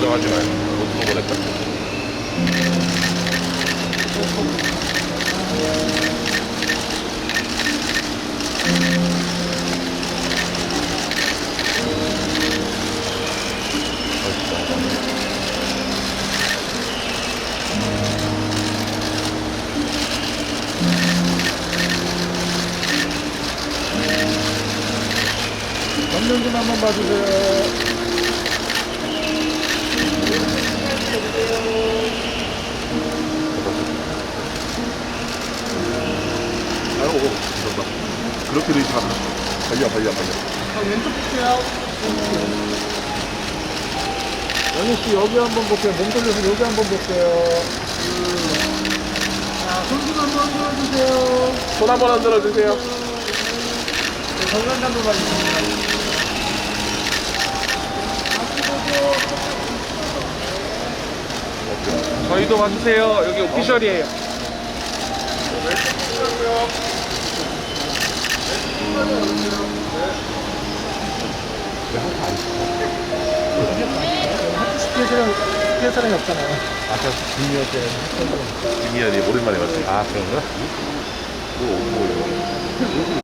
걱정하지 마요. 못 보낼 거야. 전면 좀 한번 봐주세요. 아이고, 죄송합니다. 그렇게 되지 않아. 발려, 발려, 발려. 자, 왼쪽 볼게요. 영희 씨 여기 한번 볼게요. 몸 돌려서 여기 한번 볼게요. 자, 손좀 한번 들어주세요. 손 한번 흔들어 주세요. 네, 정면 한번 봐주세요. 저희도 봐주세요. 여기 오피셜이에요. 시킬 사람, 시킬 사람이 없잖아요. 아까 김미연 김미연이 오랜만에 왔어요. 아, 그런가? 뭐, 뭐,